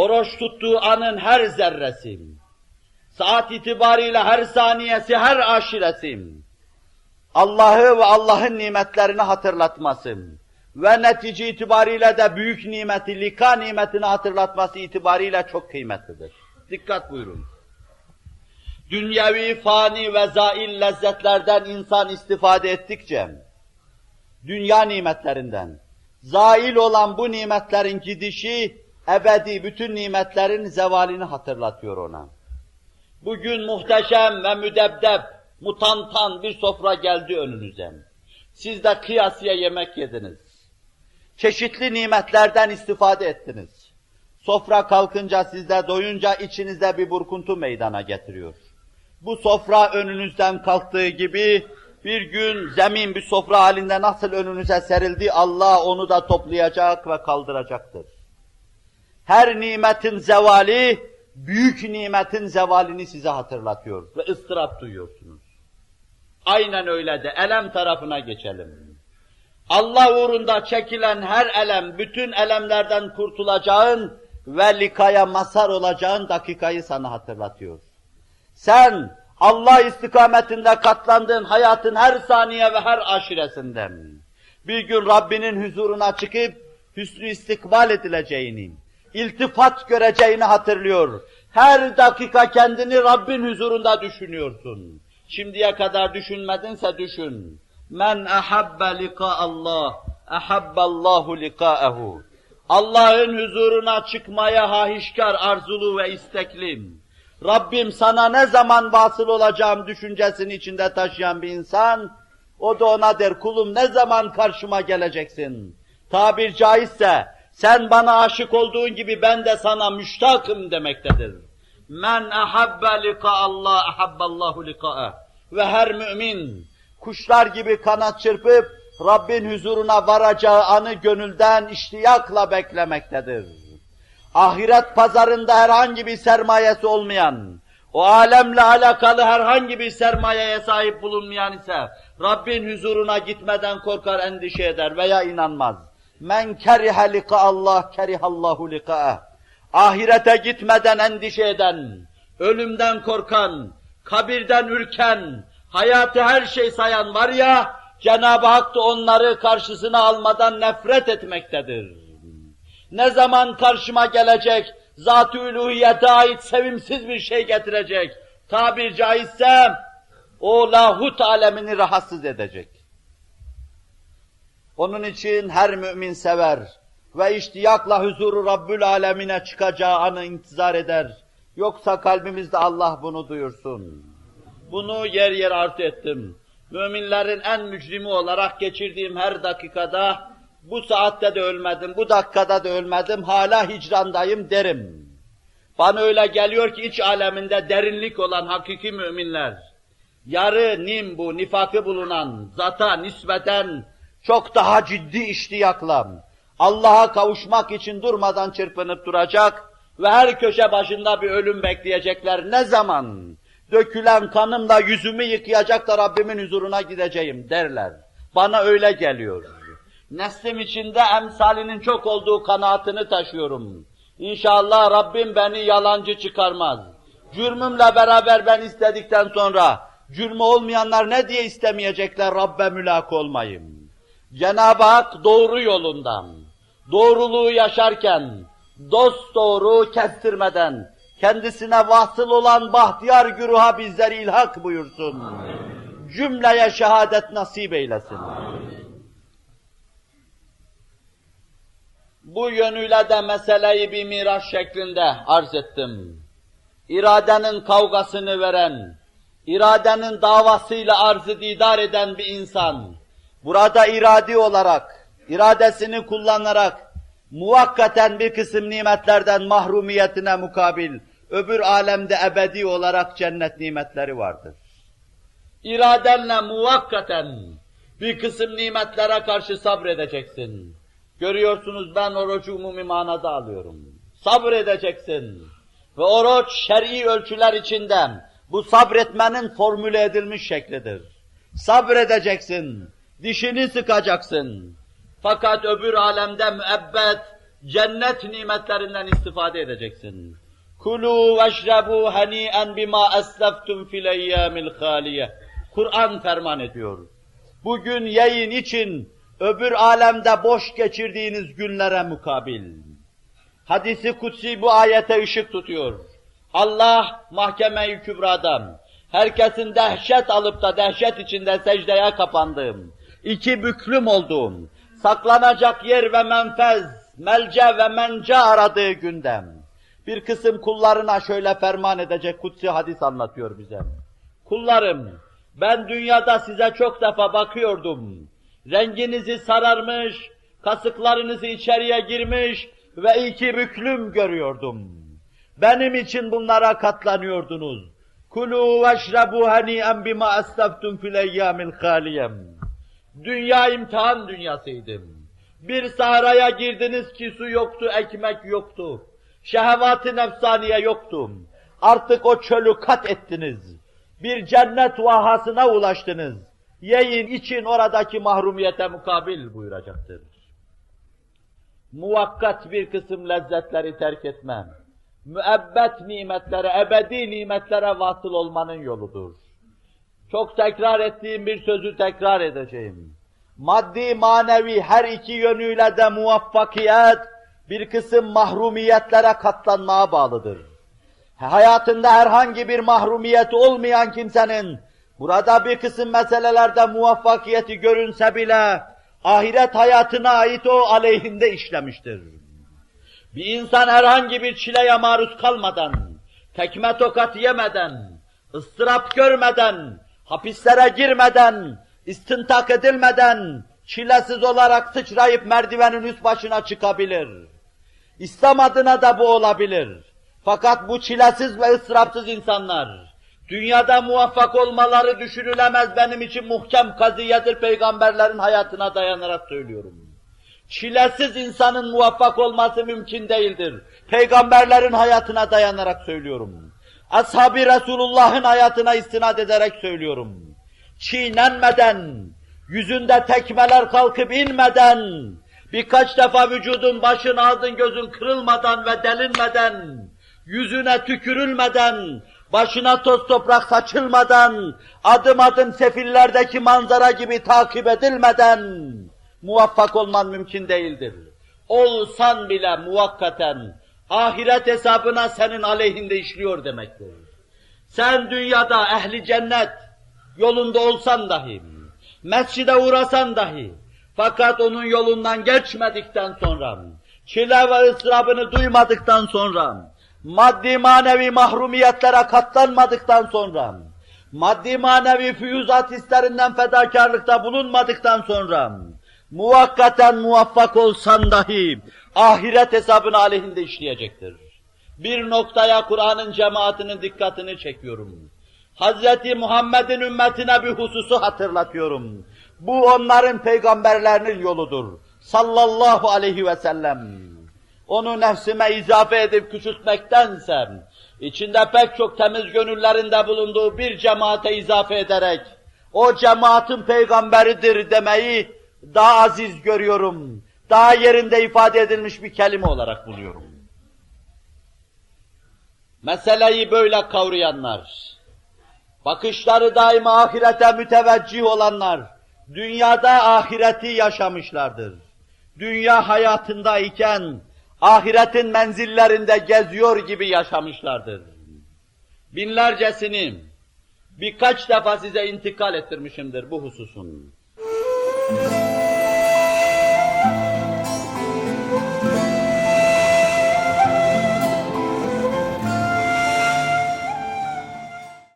oruç tuttuğu anın her zerresi, saat itibariyle her saniyesi, her aşiresi, Allah'ı ve Allah'ın nimetlerini hatırlatması ve netice itibariyle de büyük nimeti, lika nimetini hatırlatması itibariyle çok kıymetlidir. Dikkat buyurun. Dünyevi, fani ve zail lezzetlerden insan istifade ettikçe, dünya nimetlerinden, zail olan bu nimetlerin gidişi, ebedi bütün nimetlerin zevalini hatırlatıyor ona. Bugün muhteşem ve müdebdeb, mutantan bir sofra geldi önünüze. Siz de kıyasıya yemek yediniz. Çeşitli nimetlerden istifade ettiniz. Sofra kalkınca sizde doyunca içinizde bir burkuntu meydana getiriyor. Bu sofra önünüzden kalktığı gibi bir gün zemin bir sofra halinde nasıl önünüze serildi Allah onu da toplayacak ve kaldıracaktır. Her nimetin zevali büyük nimetin zevalini size hatırlatıyor ve ıstırap duyuyorsunuz. Aynen öyle de elem tarafına geçelim. Allah uğrunda çekilen her elem, bütün elemlerden kurtulacağın ve likaya mazhar olacağın dakikayı sana hatırlatıyor. Sen Allah istikametinde katlandığın hayatın her saniye ve her aşiresinden bir gün Rabbinin huzuruna çıkıp hüsnü istikbal edileceğini, iltifat göreceğini hatırlıyor. Her dakika kendini Rabbin huzurunda düşünüyorsun. Şimdiye kadar düşünmedinse düşün. Men ahabbe lika Allah, ahabballahu lika'ehu. Allah'ın huzuruna çıkmaya hahişkar, arzulu ve isteklim. Rabbim sana ne zaman vasıl olacağım düşüncesini içinde taşıyan bir insan, o da ona der kulum ne zaman karşıma geleceksin? Tabir caizse sen bana aşık olduğun gibi ben de sana müştakım demektedir. Men ahabbe lika Allah ahabballahu lika'eh. Ve her mümin kuşlar gibi kanat çırpıp Rabbin huzuruna varacağı anı gönülden iştiyakla beklemektedir. Ahiret pazarında herhangi bir sermayesi olmayan, o alemle alakalı herhangi bir sermayeye sahip bulunmayan ise Rabbin huzuruna gitmeden korkar, endişe eder veya inanmaz. Men kerihe lika Allah kerihallahu likaeh. Ahirete gitmeden endişe eden, ölümden korkan, kabirden ürken, hayatı her şey sayan var ya, Cenab-ı Hak da onları karşısına almadan nefret etmektedir. Ne zaman karşıma gelecek, zat-ı ait sevimsiz bir şey getirecek, tabir caizse, o lahut alemini rahatsız edecek. Onun için her mümin sever ve iştiyakla huzuru Rabbül alemine çıkacağı anı intizar eder. Yoksa kalbimizde Allah bunu duyursun. Bunu yer yer arz ettim. Müminlerin en mücrimi olarak geçirdiğim her dakikada, bu saatte de ölmedim, bu dakikada da ölmedim, hala hicrandayım derim. Bana öyle geliyor ki iç aleminde derinlik olan hakiki müminler, yarı nim bu, nifakı bulunan, zata nispeten çok daha ciddi iştiyakla, Allah'a kavuşmak için durmadan çırpınıp duracak ve her köşe başında bir ölüm bekleyecekler. Ne zaman? Dökülen kanımla yüzümü yıkayacak da Rabbimin huzuruna gideceğim derler. Bana öyle geliyor. Neslim içinde emsalinin çok olduğu kanaatini taşıyorum. İnşallah Rabbim beni yalancı çıkarmaz. Cürmümle beraber ben istedikten sonra, cürmü olmayanlar ne diye istemeyecekler Rabbe mülak olmayayım. Cenab-ı Hak doğru yolundan, doğruluğu yaşarken, dost doğru kestirmeden, kendisine vasıl olan bahtiyar güruha bizleri ilhak buyursun. Amin. Cümleye şehadet nasip eylesin. Amin. Bu yönüyle de meseleyi bir miraç şeklinde arz ettim. İradenin kavgasını veren, iradenin davasıyla arzı didar eden bir insan, burada iradi olarak, iradesini kullanarak, muvakkaten bir kısım nimetlerden mahrumiyetine mukabil, öbür alemde ebedi olarak cennet nimetleri vardır. İradenle muvakkaten bir kısım nimetlere karşı sabredeceksin. Görüyorsunuz ben orucu umumi manada alıyorum. Sabredeceksin. Ve oruç şer'i ölçüler içinden bu sabretmenin formüle edilmiş şeklidir. Sabredeceksin. Dişini sıkacaksın. Fakat öbür alemde müebbet, cennet nimetlerinden istifade edeceksin. Kulu veşrebu hani'en bima esleftum fil eyyamil haliye. Kur'an ferman ediyor. Bugün yayın için öbür alemde boş geçirdiğiniz günlere mukabil. Hadisi kutsi bu ayete ışık tutuyor. Allah mahkeme-i kübradan, herkesin dehşet alıp da dehşet içinde secdeye kapandığım, iki büklüm olduğum, saklanacak yer ve menfez, melce ve mence aradığı gündem. Bir kısım kullarına şöyle ferman edecek kutsi hadis anlatıyor bize. Kullarım, ben dünyada size çok defa bakıyordum. Renginizi sararmış, kasıklarınızı içeriye girmiş ve iki büklüm görüyordum. Benim için bunlara katlanıyordunuz. Kulu veşrebu hani'en bima estaftum fil eyyamil haliyem. Dünya imtihan dünyasıydım. Bir sahraya girdiniz ki su yoktu, ekmek yoktu. Şehvat-ı nefsaniye yoktu. Artık o çölü kat ettiniz. Bir cennet vahasına ulaştınız. Yiyin için oradaki mahrumiyete mukabil buyuracaktır. Muvakkat bir kısım lezzetleri terk etmem. Müebbet nimetlere, ebedi nimetlere vasıl olmanın yoludur. Çok tekrar ettiğim bir sözü tekrar edeceğim. Maddi manevi her iki yönüyle de muvaffakiyet bir kısım mahrumiyetlere katlanmaya bağlıdır. Hayatında herhangi bir mahrumiyet olmayan kimsenin burada bir kısım meselelerde muvaffakiyeti görünse bile ahiret hayatına ait o aleyhinde işlemiştir. Bir insan herhangi bir çileye maruz kalmadan, tekme tokat yemeden, ıstırap görmeden, hapislere girmeden, istintak edilmeden, çilesiz olarak sıçrayıp merdivenin üst başına çıkabilir. İslam adına da bu olabilir. Fakat bu çilesiz ve ıstırapsız insanlar, dünyada muvaffak olmaları düşünülemez benim için muhkem kaziyedir peygamberlerin hayatına dayanarak söylüyorum. Çilesiz insanın muvaffak olması mümkün değildir. Peygamberlerin hayatına dayanarak söylüyorum. Ashab-ı Resulullah'ın hayatına istinad ederek söylüyorum. Çiğnenmeden, yüzünde tekmeler kalkıp inmeden, birkaç defa vücudun başın ağzın gözün kırılmadan ve delinmeden, yüzüne tükürülmeden, başına toz toprak saçılmadan, adım adım sefillerdeki manzara gibi takip edilmeden, muvaffak olman mümkün değildir. Olsan bile muvakkaten ahiret hesabına senin aleyhinde işliyor demektir. Sen dünyada ehli cennet yolunda olsan dahi, mescide uğrasan dahi, fakat onun yolundan geçmedikten sonra, çile ve ıstırabını duymadıktan sonra, maddi manevi mahrumiyetlere katlanmadıktan sonra, maddi manevi füyüzat hislerinden fedakarlıkta bulunmadıktan sonra, muvakkaten muvaffak olsan dahi ahiret hesabını aleyhinde işleyecektir. Bir noktaya Kur'an'ın cemaatinin dikkatini çekiyorum. Hazreti Muhammed'in ümmetine bir hususu hatırlatıyorum. Bu onların peygamberlerinin yoludur. Sallallahu aleyhi ve sellem. Onu nefsime izafe edip küçültmektense, içinde pek çok temiz gönüllerinde bulunduğu bir cemaate izafe ederek, o cemaatin peygamberidir demeyi daha aziz görüyorum, daha yerinde ifade edilmiş bir kelime olarak buluyorum. Meseleyi böyle kavrayanlar, bakışları daima ahirete müteveccih olanlar, dünyada ahireti yaşamışlardır. Dünya hayatındayken, ahiretin menzillerinde geziyor gibi yaşamışlardır. Binlercesini birkaç defa size intikal ettirmişimdir bu hususun.